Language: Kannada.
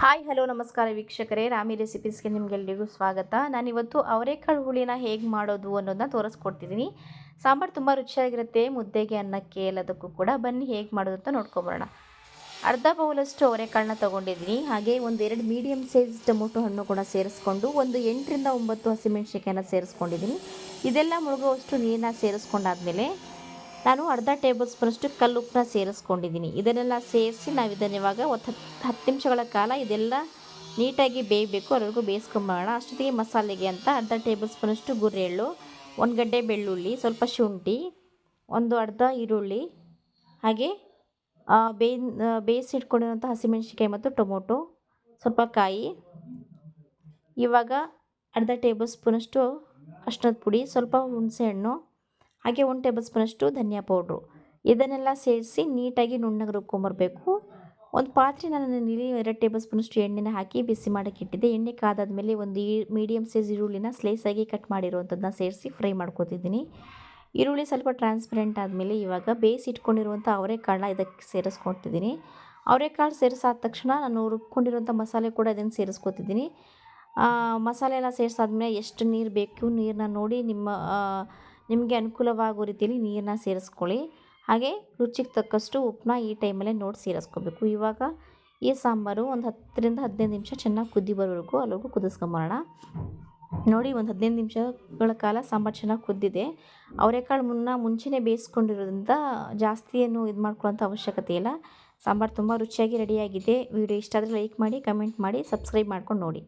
ಹಾಯ್, ಹಲೋ, ನಮಸ್ಕಾರ ವೀಕ್ಷಕರೇ. ರಾಮಿ ರೆಸಿಪೀಸ್ಗೆ ನಿಮಗೆಲ್ಲರಿಗೂ ಸ್ವಾಗತ. ನಾನಿವತ್ತು ಅವರೆಕಾಳು ಹುಳಿನ ಹೇಗೆ ಮಾಡೋದು ಅನ್ನೋದನ್ನ ತೋರಿಸ್ಕೊಡ್ತಿದ್ದೀನಿ ಸಾಂಬಾರು ತುಂಬ ರುಚಿಯಾಗಿರುತ್ತೆ. ಮುದ್ದೆಗೆ ಅನ್ನಕ್ಕೆ, ಎಲ್ಲದಕ್ಕೂ ಕೂಡ. ಬನ್ನಿ, ಹೇಗೆ ಮಾಡೋದು ಅಂತ ನೋಡ್ಕೊಬರೋಣ. ಅರ್ಧ ಬೌಲಷ್ಟು ಅವರೆಕಾಳನ್ನ ತೊಗೊಂಡಿದ್ದೀನಿ ಹಾಗೆ ಒಂದು ಎರಡು ಮೀಡಿಯಮ್ ಸೈಜ್ ಟೊಮೊಟೊ ಹಣ್ಣು ಕೂಡ ಸೇರಿಸ್ಕೊಂಡು ಒಂದು ಎಂಟರಿಂದ ಒಂಬತ್ತು ಹಸಿಮೆಣ್ಸಿಕಾಯನ್ನ ಸೇರಿಸ್ಕೊಂಡಿದ್ದೀನಿ ಇದೆಲ್ಲ ಮುಳುಗುವಷ್ಟು ನೀರನ್ನ ಸೇರಿಸ್ಕೊಂಡಾದ್ಮೇಲೆ ನಾನು ಅರ್ಧ ಟೇಬಲ್ ಸ್ಪೂನಷ್ಟು ಕಲ್ಲುಪ್ಪನ್ನ ಸೇರಿಸ್ಕೊಂಡಿದ್ದೀನಿ. ಇದನ್ನೆಲ್ಲ ಸೇರಿಸಿ ನಾವು ಇದನ್ನು ಇವಾಗ ಒಂದು ಹತ್ತು ಹತ್ತು ನಿಮಿಷಗಳ ಕಾಲ ಇದೆಲ್ಲ ನೀಟಾಗಿ ಬೇಯಬೇಕು. ಅದರವರೆಗೂ ಬೇಯಿಸ್ಕೊಂಬೋಣ ಅಷ್ಟೊತ್ತಿಗೆ ಮಸಾಲೆಗೆ ಅಂತ ಅರ್ಧ ಟೇಬಲ್ ಸ್ಪೂನಷ್ಟು ಗುರೆಳ್ಳು, ಒಂದು ಗಡ್ಡೆ ಬೆಳ್ಳುಳ್ಳಿ, ಸ್ವಲ್ಪ ಶುಂಠಿ, ಒಂದು ಅರ್ಧ ಈರುಳ್ಳಿ, ಹಾಗೆ ಬೇಯ್ ಬೇಯಿಸಿಟ್ಕೊಂಡಿರೋಂಥ ಹಸಿಮೆಣ್ಸಿಕಾಯಿ ಮತ್ತು ಟೊಮೊಟೊ, ಸ್ವಲ್ಪ ಕಾಯಿ, ಇವಾಗ ಅರ್ಧ ಟೇಬಲ್ ಸ್ಪೂನಷ್ಟು ಅಷ್ಟೊಂದು ಪುಡಿ, ಸ್ವಲ್ಪ ಹುಣಸೆಹಣ್ಣು ಹಾಗೆ ಒನ್ ಟೇಬಲ್ ಸ್ಪೂನಷ್ಟು ಧನಿಯಾ ಪೌಡ್ರು. ಇದನ್ನೆಲ್ಲ ಸೇರಿಸಿ ನೀಟಾಗಿ ನುಣ್ಣಗೆ ರುಬ್ಕೊಂಬರ್ಬೇಕು ಒಂದು ಪಾತ್ರೆ ನಾನು ಎರಡು ಟೇಬಲ್ ಸ್ಪೂನಷ್ಟು ಎಣ್ಣೆನ ಹಾಕಿ ಬಿಸಿ ಮಾಡೋಕ್ಕೆ ಇಟ್ಟಿದ್ದೆ. ಎಣ್ಣೆ ಕಾದಾದ್ಮೇಲೆ ಒಂದು ಈ ಮೀಡಿಯಮ್ ಸೈಜ್ ಈರುಳ್ಳಿನ ಸ್ಲೈಸಾಗಿ ಕಟ್ ಮಾಡಿರುವಂಥದ್ದನ್ನ ಸೇರಿಸಿ ಫ್ರೈ ಮಾಡ್ಕೊತಿದ್ದೀನಿ. ಈರುಳ್ಳಿ ಸ್ವಲ್ಪ ಟ್ರಾನ್ಸ್ಪರೆಂಟ್ ಆದಮೇಲೆ ಇವಾಗ ಬೇಯಿಸಿ ಇಟ್ಕೊಂಡಿರುವಂಥ ಅವರೆಕಾಳನ್ನ ಇದಕ್ಕೆ ಸೇರಿಸ್ಕೊತಿದ್ದೀನಿ. ಅವರೆಕಾಳು ಸೇರಿಸಾದ ತಕ್ಷಣ ನಾನು ರುಬ್ಕೊಂಡಿರುವಂಥ ಮಸಾಲೆ ಕೂಡ ಇದನ್ನು ಸೇರಿಸ್ಕೊತಿದ್ದೀನಿ. ಮಸಾಲೆ ಎಲ್ಲ ಸೇರಿಸಾದ್ಮೇಲೆ ಎಷ್ಟು ನೀರು ಬೇಕು ನೀರನ್ನ ನೋಡಿ ನಿಮ್ಮ ನಿಮಗೆ ಅನುಕೂಲವಾಗೋ ರೀತಿಯಲ್ಲಿ ನೀರನ್ನ ಸೇರಿಸ್ಕೊಳ್ಳಿ. ಹಾಗೆ ರುಚಿಗೆ ತಕ್ಕಷ್ಟು ಉಪ್ಪನ್ನ ಈ ಟೈಮಲ್ಲೇ ನೋಡಿ ಸೇರಿಸ್ಕೋಬೇಕು. ಇವಾಗ ಈ ಸಾಂಬಾರು ಒಂದು ಹತ್ತರಿಂದ ಹದಿನೈದು ನಿಮಿಷ ಚೆನ್ನಾಗಿ ಕುದಿ ಬರೋವರೆಗೂ ಅಲ್ಲಿಗೂ ಕುದಿಸ್ಕೊಂಬರೋಣ. ನೋಡಿ ಒಂದು ಹದಿನೈದು ನಿಮಿಷಗಳ ಕಾಲ ಸಾಂಬಾರು ಚೆನ್ನಾಗಿ ಕುದ್ದಿದೆ. ಅವರೆಕಾಳು ಮುನ್ನ ಮುಂಚೆನೇ ಬೇಯಿಸ್ಕೊಂಡಿರೋದ್ರಿಂದ ಜಾಸ್ತಿ ಏನು ಇದು ಮಾಡ್ಕೊಳ್ಳೋಂಥ ಅವಶ್ಯಕತೆ ಇಲ್ಲ. ಸಾಂಬಾರು ತುಂಬ ರುಚಿಯಾಗಿ ರೆಡಿಯಾಗಿದೆ. ವಿಡಿಯೋ ಇಷ್ಟ ಆದರೆ ಲೈಕ್ ಮಾಡಿ, ಕಮೆಂಟ್ ಮಾಡಿ, ಸಬ್ಸ್ಕ್ರೈಬ್ ಮಾಡ್ಕೊಂಡು ನೋಡಿ.